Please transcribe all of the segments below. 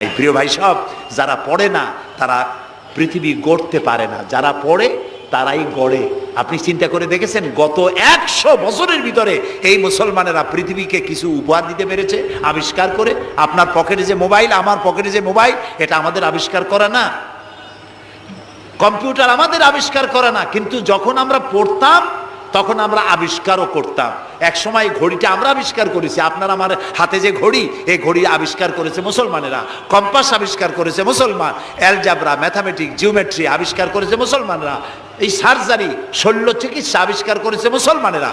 প্রিয় ভাই সব, যারা পড়ে না, তারা পৃথিবী গড়তে পারে না। যারা পড়ে, তারাই গড়ে। আপনি চিন্তা করে দেখেছেন, গত একশো বছরের ভিতরে এই মুসলমানেরা পৃথিবীকে কিছু উপহার দিতে পেরেছে, আবিষ্কার করে? আপনার পকেটে যে মোবাইল, আমার পকেটে যে মোবাইল, এটা আমাদের আবিষ্কার করা না। কম্পিউটার আমাদের আবিষ্কার করা না। কিন্তু যখন আমরা পড়তাম তখন আমরা আবিষ্কারও করতাম। এক সময় ঘড়িটা আমরা আবিষ্কার করেছি, আপনার আমার হাতে যে ঘড়ি, এই ঘড়ি আবিষ্কার করেছে মুসলমানেরা, কম্পাস আবিষ্কার করেছে মুসলমান, অ্যালজাবরা, ম্যাথামেটিক, জিওমেট্রি আবিষ্কার করেছে মুসলমানরা, এই সার্জারি, শল্য চিকিৎসা আবিষ্কার করেছে মুসলমানেরা,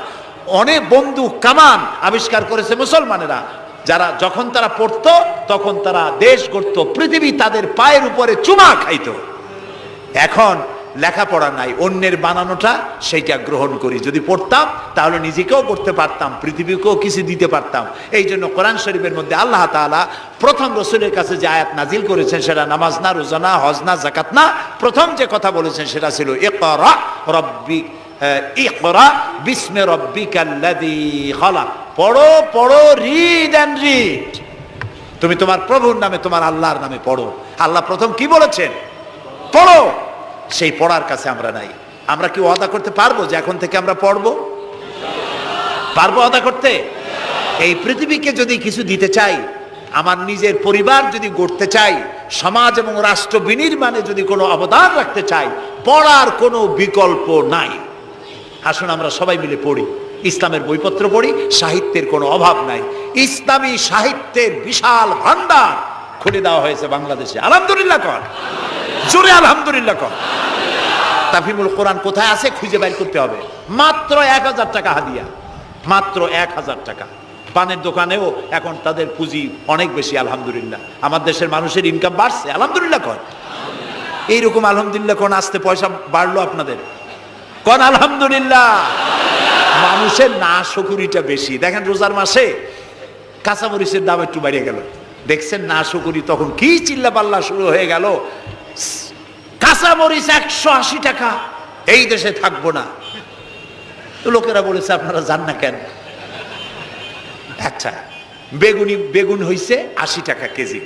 অনেক বন্দুক, কামান আবিষ্কার করেছে মুসলমানেরা, যারা যখন তারা পড়তো, তখন তারা দেশ গড়ত, পৃথিবী তাদের পায়ের উপরে চুমা খাইত। এখন লেখাপড়া নাই, অন্যের বানানোটা সেইটা গ্রহণ করি। যদি পড়তাম, তাহলে নিজেকেও পড়তে পারতাম, পৃথিবীকেও কিছু দিতে পারতাম। এই জন্য কোরআন শরীফের মধ্যে আল্লাহ তাআলা প্রথম রসুলের কাছে যে আয়াত নাজিল করেছেন, সেটা নামাজ না রোজানা হজ না জাকাত না, প্রথম যে কথা বলেছেন সেটা ছিল, ইকরা রব্বি ইকরা বিস্মে রব্বিকাল্লাযী খালাক পড়ো পড়ো রিড অ্যান্ড রিড তুমি তোমার প্রভুর নামে, তোমার আল্লাহর নামে পড়ো। আল্লাহ প্রথম কি বলেছেন? পড়ো। সেই পড়ার কাছে আমরা নাই। আমরা কি ওয়াদা করতে পারব যে এখন থেকে আমরা পড়ব? পারব ওয়াদা করতে? এই পৃথিবীকে যদি কিছু দিতে চাই, আমার নিজের পরিবার যদি গড়তে চাই, সমাজ এবং রাষ্ট্র বিনির্মাণে যদি কোনো অবদান রাখতে চাই, পড়ার কোনো বিকল্প নাই। আসুন আমরা সবাই মিলে পড়ি। ইসলামের বইপত্র পড়ি, সাহিত্যের কোনো অভাব নাই। ইসলামী সাহিত্যের বিশাল ভান্ডার খুলে দেওয়া হয়েছে বাংলাদেশে। আলহামদুলিল্লাহ কর। জোরে আলহামদুলিল্লাহ কর। তাফিমুল কোরআন কোথায় আছে খুঁজে বাইর করতে হবে। মাত্র এক হাজার টাকা হাদিয়া। মাত্র এক হাজার টাকা। পানের দোকানেও এখন তাদের পুঁজি অনেক বেশি, আলহামদুলিল্লাহ। আমার দেশের মানুষের ইনকাম বাড়ছে, আলহামদুলিল্লাহ কর। এইরকম আলহামদুলিল্লাহ কোন আসতে পয়সা বাড়লো আপনাদের? কোন আলহামদুলিল্লাহ? মানুষের না শকুরিটা বেশি। দেখেন রোজার মাসে কাঁচামরিচের দাম একটু বেড়ে গেল। দেখছেন না শকুরি তখন কি চিল্লা পাল্লা শুরু হয়ে গেল। কাঁচামরিচ একশো আশি টাকা। এই দেশে থাকব না। তো লোকেরা বলেছে, আপনারা যান না কেন? আচ্ছা বেগুনি, বেগুন হইছে আশি টাকা কেজি।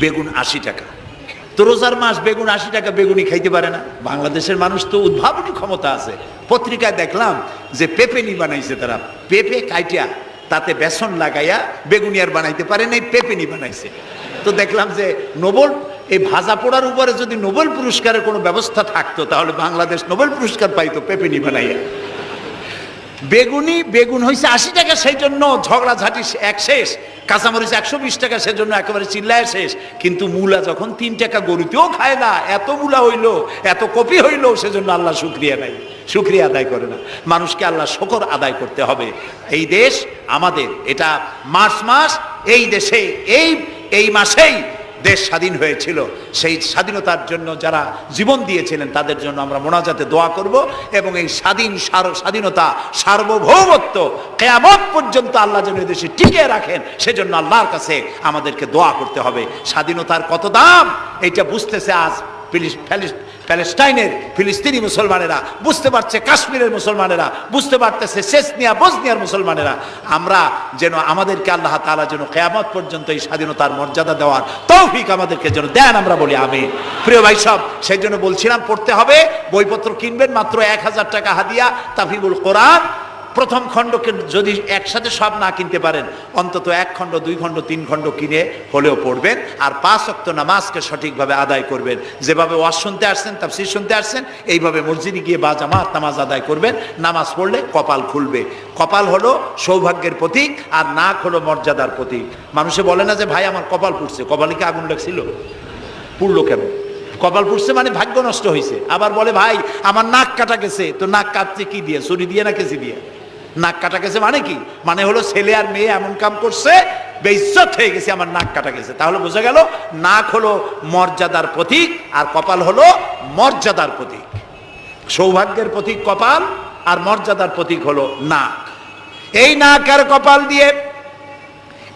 বেগুন আশি টাকা। তো রোজার মাস বেগুন আশি টাকা বেগুনি খাইতে পারে না। বাংলাদেশের মানুষ তো উদ্ভাবনী ক্ষমতা আছে। পত্রিকায় দেখলাম যে পেপেনি বানাইছে তারা। পেঁপে কাইটিয়া তাতে বেসন লাগাইয়া বেগুনি আর বানাইতে পারে নাই, পেপেনি বানাইছে। তো দেখলাম যে নোবেল এই ভাজা পোড়ার উপরে যদি নোবেল পুরস্কারের কোনো ব্যবস্থা থাকতো, তাহলে বাংলাদেশ নোবেল পুরস্কার পাইতো পেপেনি বানাইয়া। বেগুনি, বেগুন হয়েছে আশি টাকা সেই জন্য ঝগড়াঝাটি এক শেষ, কাঁচামরিচ একশো বিশ টাকা, সেজন্য একেবারে চিল্লায় শেষ। কিন্তু মূলা যখন তিন টাকা, গরুতেও খায় না, এত মূলা হইল, এত কপি হইল, সেজন্য আল্লাহ শুক্রিয়া নাই। শুক্রিয়া আদায় করে না। মানুষকে আল্লাহ শকর আদায় করতে হবে। এই দেশ আমাদের, এটা মার্চ মাস, এই দেশে, এই এই মাসেই দেশ স্বাধীন হয়েছিল, সেই স্বাধীনতার জন্য যারা জীবন দিয়েছিলেন, তাদের জন্য আমরা মোনাজাতে দোয়া করব এবং এই স্বাধীন স্বাধীনতা, সার্বভৌমত্ব কেয়ামত পর্যন্ত আল্লাহ যেন দেশে টিকিয়ে রাখেন, সেজন্য আল্লাহর কাছে আমাদেরকে দোয়া করতে হবে। স্বাধীনতার কত দাম? এইটা বুঝতেছে আজ ফিলিস- ফ্যালিস- প্যালেস্টাইনের ফিলিস্তিনি মুসলমানেরা, বুঝতে পারছে কাশ্মীরের মুসলমানেরা, বুঝতে পারতেছে শেষনিয়া বসনিয়ার মুসলমানেরা। আমরা যেন আমাদেরকে আল্লাহ তালা যেন কেয়ামত পর্যন্ত এই স্বাধীনতার মর্যাদা দেওয়ার তৌফিক আমাদেরকে যেন দেন, আমরা বলি আমি প্রিয় ভাই সব, সেই জন্য বলছিলাম পড়তে হবে, বইপত্র কিনবেন মাত্র এক হাজার টাকা হাদিয়া, তাফিবুল কোরআন প্রথম খণ্ডকে যদি একসাথে সব না কিনতে পারেন, অন্তত এক খণ্ড, দুই খণ্ড, তিন খণ্ড কিনে হলেও পড়বেন, আর পাঁচ অক্ত নামাজকে সঠিকভাবে আদায় করবেন। যেভাবে ওয়াজ শুনতে আসছেন, তাফসির শুনতে আসছেন, এইভাবে মসজিদে গিয়ে বা জামাত নামাজ আদায় করবেন। নামাজ পড়লে কপাল খুলবে। কপাল হলো সৌভাগ্যের প্রতীক, আর নাক হলো মর্যাদার প্রতীক। মানুষে বলে না যে, ভাই, আমার কপাল পুড়ছে। কপালে কি আগুন লাগছিল? পুড়লো কেন? কপাল পুড়ছে মানে ভাগ্য নষ্ট হয়েছে আবার বলে, ভাই, আমার নাক কাটা গেছে। তো নাক কাটছে কি দিয়ে? ছুরি দিয়ে না কেসি দিয়ে? নাক কাটা গেছে মানে কি? মানে হলো ছেলে আর মেয়ে এমন কাম করছে, বেইজ্জত হয়ে গেছে, আমার নাক কাটা গেছে। তাহলে বোঝা গেল, নাক হলো মর্যাদার প্রতীক আর কপাল হলো মর্যাদার প্রতীক। সৌভাগ্যের প্রতীক কপাল আর মর্যাদার প্রতীক হলো নাক। এই নাক আর কপাল দিয়ে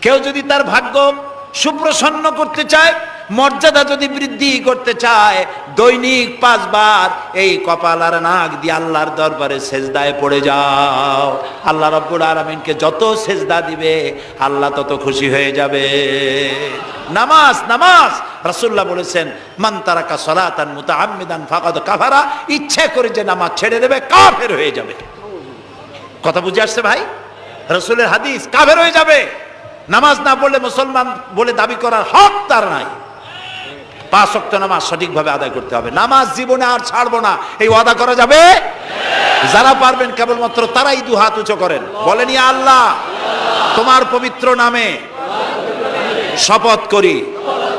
কেউ যদি তার ভাগ্য সুপ্রসন্ন করতে চায় মর্যাদা যদি বৃদ্ধি করতে চায়, দৈনিক পাঁচবার এই কপাল আর নাক দিয়ে আল্লাহর দরবারে সেজদায় পড়ে যাও। আল্লাহ রব্বুল আলমিনকে যত সেজদা দিবে, আল্লাহ তত খুশি হয়ে যাবে। নামাজ নামাজ! রাসূলুল্লাহ বলেছেন, মান তারাকা সলাতান মুতাআম্মিদান ফাকাদ কাফারা ইচ্ছে করে যে নামাজ ছেড়ে দেবে, কাফের হয়ে যাবে। কথা বুঝে আসছে ভাই? রসুলের হাদিস কাফের হয়ে যাবে। নামাজ না পড়লে মুসলমান বলে দাবি করার হক তার নাই। পাঁচ অক্ট নামাজ সঠিকভাবে আদায় করতে হবে। নামাজ জীবনে আর ছাড়বো না। এই ওয়াদা করা যাবে? যারা পারবেন, কেবলমাত্র তারাই দু হাত উঁচু করেন। বলেনি আল্লাহ, তোমার পবিত্র নামে শপথ করি,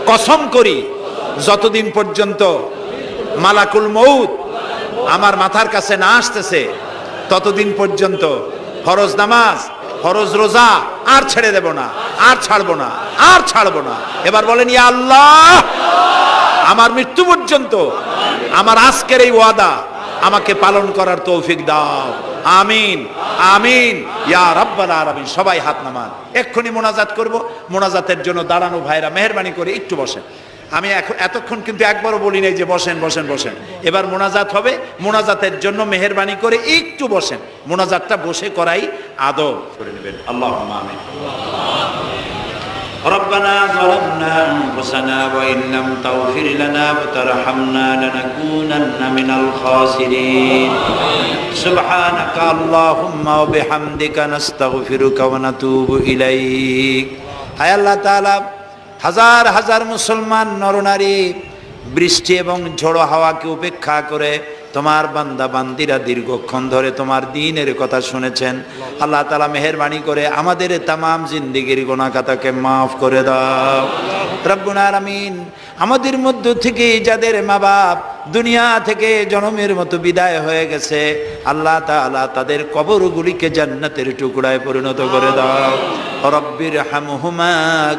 কসম করি, যতদিন পর্যন্ত মালাকুল মৌত আমার মাথার কাছে না আসতেছে, ততদিন পর্যন্ত ফরজ নামাজ, ফরজ রোজা আর ছেড়ে দেব না, আর ছাড়বো না, আর ছাড়বো না। এবার বলেন, ইয়া আল্লাহ আমার মৃত্যু পর্যন্ত আমার আজকের এই ওয়াদা আমাকে পালন করার তৌফিক দাও। আমিন আমিন। ইয়া রাব্বাল আলামিন। সবাই হাত নামান। এক্ষুনি মোনাজাত করব। মোনাজাতের জন্য দাঁড়ানো ভাইরা, মেহরবানি করে একটু বসেন। আমি এখন এতক্ষণ কিন্তু একবারও বলি নাই যে বসেন বসেন বসেন। এবার মোনাজাত হবে। মোনাজাতের জন্য মেহরবানি করে একটু বসেন। মোনাজাতটা বসে করাই আদব করে নেবেন। আল্লাহ আমিন। ربنا ظلمنا أنفسنا وإن لم تغفر لنا وترحمنا لنكونن من الخاسرين سبحانك اللهم وبحمدك نستغفرك ونتوب إليك হায় আল্লাহ তাআলা হাজার হাজার মুসলমান নরনারী বৃষ্টি এবং ঝোড়ো হাওয়াকে উপেক্ষা করে তোমার বান্দা বান্দিরা দীর্ঘক্ষণ ধরে তোমার দিনের কথা শুনেছেন। আল্লাহ তালা মেহরবানি করে আমাদের তাম জিন্দিগির গোনাকাতাকে মাফ করে দাও। রব্বুল আলামিন আমাদের মধ্য থেকে যাদের মা বাপ দুনিয়া থেকে জনমের মতো বিদায় হয়ে গেছে, আল্লাহ তাআলা তাদের কবরগুলিকে জান্নাতের টুকরায় পরিণত করে দাও। রব্বির হামহুমা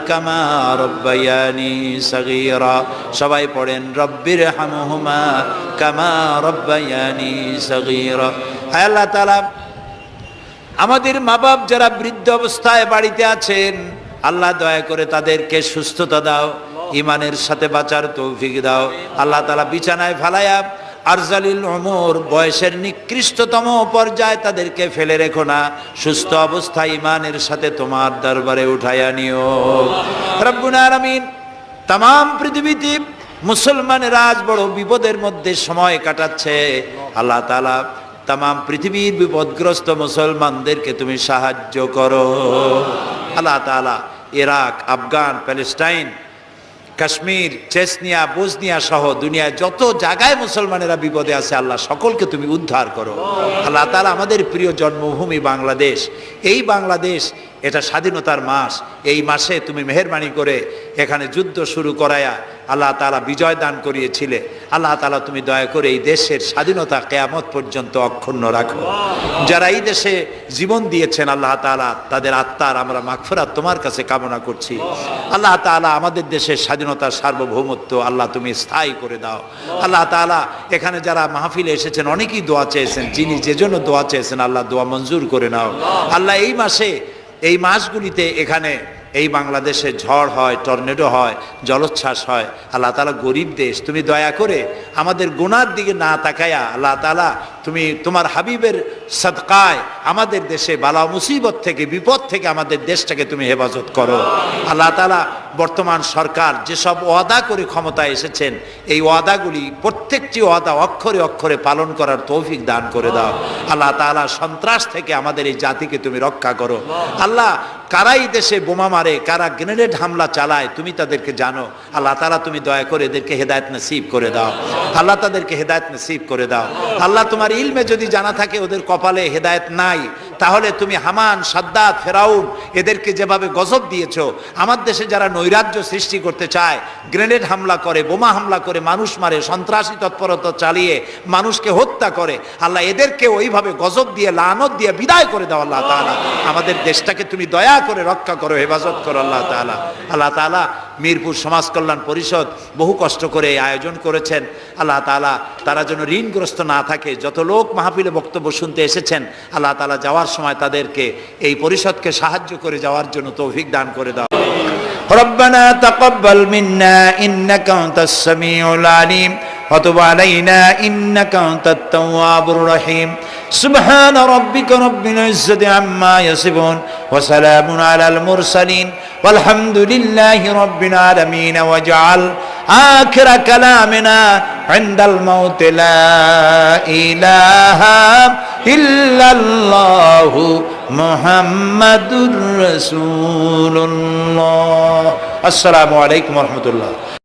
কামা রব্বায়ানি সগীরা। সবাই পড়েন রব্বির হামহুমা কামা রব্বায়ানি সগীরা। আল্লাহ তাআলা, আমাদের মা বাপ যারা বৃদ্ধ অবস্থায় বাড়িতে আছেন আল্লাহ দয়া করে তাদেরকে সুস্থতা দাও ইমানের সাথে বাঁচার তৌফিক দাও। আল্লাহ তালা বিছানায় ফালায়া আরজালিল ওমর বয়সের নিকৃষ্টতম পর্যায়ে তাদেরকে ফেলে রেখো না। সুস্থ অবস্থায় ইমানের সাথে তোমার দরবারে উঠাইয়া নিও। রব্বুল আলামিন তাম পৃথিবীতে মুসলমানের আজ বড় বিপদের মধ্যে সময় কাটাচ্ছে। আল্লাহ তালা তাম পৃথিবীর বিপদগ্রস্ত মুসলমানদেরকে তুমি সাহায্য করো। আল্লাহ তালা Iraq, Afghan, Palestine, Kashmir, Chechnya, Bosnia সহ দুনিয়ায় যত জায়গায় মুসলমানেরা বিপদে আছে, আল্লাহ সকলকে তুমি উদ্ধার করো। আল্লাহ তালা আমাদের প্রিয় জন্মভূমি বাংলাদেশ। এই বাংলাদেশ এটা স্বাধীনতার মাস। এই মাসে তুমি মেহরবানি করে এখানে যুদ্ধ শুরু করায়া আল্লাহ তালা বিজয় দান করিয়েছিলে। আল্লাহ তালা তুমি দয়া করে এই দেশের স্বাধীনতা কেয়ামত পর্যন্ত অক্ষুণ্ণ রাখো। যারা এই দেশে জীবন দিয়েছেন আল্লাহ তালা তাদের আত্মার আমরা মাগফিরাত তোমার কাছে কামনা করছি। আল্লাহ তালা আমাদের দেশের স্বাধীনতার সার্বভৌমত্ব আল্লাহ তুমি স্থায়ী করে দাও। আল্লাহ তালা এখানে যারা মাহফিলে এসেছেন অনেকেই দোয়া চেয়েছেন, যিনি যে জন্য দোয়া চেয়েছেন আল্লাহ দোয়া মঞ্জুর করে নাও। আল্লাহ এই মাসে এই মাসগুলিতে এখানে এই বাংলাদেশে ঝড় হয়, টর্নেডো হয়, জলোচ্ছ্বাস হয়, আল্লাহ তালা গরিব দেশ। তুমি দয়া করে আমাদের গোনার দিকে না তাকায়া আল্লাহ তালা তুমি তোমার হাবিবের সদকায় আমাদের দেশে বালা মুসিবত থেকে, বিপদ থেকে আমাদের দেশটাকে তুমি হেফাজত করো। আল্লাহ তালা বর্তমান সরকার যেসব ওয়াদা করে ক্ষমতায় এসেছেন, এই ওয়াদাগুলি প্রত্যেকটি ওয়াদা অক্ষরে অক্ষরে পালন করার তৌফিক দান করে দাও। আল্লাহ তালা সন্ত্রাস থেকে আমাদের এই জাতিকে তুমি রক্ষা করো। আল্লাহ কারাই দেশে বোমা মারে, কারা গ্রেনেড হামলা চালায়, তুমি তাদেরকে জানো। আল্লাহ তালা তুমি দয়া করে এদেরকে হেদায়ত নসিব করে দাও। আল্লাহ তাদেরকে হেদায়ত নসিব করে দাও। আল্লাহ তোমার ইলমে যদি জানা থাকে ওদের কপালে হেদায়ত নাই। তাহলে তুমি হামান, সাদ্দাত, ফেরাউন এদেরকে যেভাবে গজব দিয়েছ, আমার দেশে যারা নৈরাজ্য সৃষ্টি করতে চায়, গ্রেনেড হামলা করে, বোমা হামলা করে, মানুষ মারে, সন্ত্রাসী তৎপরতা চালিয়ে মানুষকে হত্যা করে, আল্লাহ এদেরকে ওইভাবে গজব দিয়ে, লানত দিয়ে বিদায় করে দাও আল্লাহ তাআলা। আমাদের দেশটাকে তুমি দয়া করে রক্ষা করো, হেফাজত করো আল্লাহ তাআলা। আল্লাহ তাআলা মিরপুর সমাজ কল্যাণ পরিষদ বহু কষ্ট করে আয়োজন করেছেন। আল্লাহ তাআলা তারা যেন ঋণগ্রস্ত না থাকে। যত লোক মাহফিলে বক্তব্য শুনতে এসেছেন, আল্লাহ তালা যাওয়ার সময় তাদেরকে এই পরিষদকে সাহায্য করে যাওয়ার জন্য তৌফিক দান করে দাও ربنا تقبل منا إنك أنت السميع العليم وتب علينا إنك أنت التواب الرحيم سبحان ربك رب العزة عما يصفون وسلام على المرسلين والحمد لله رب العالمين واجعل آخر كلامنا عند الموت لا إله إلا ইল্লাল্লাহু মুহাম্মাদুর রাসূলুল্লাহ। আসসালামু আলাইকুম ওয়া রাহমাতুল্লাহ।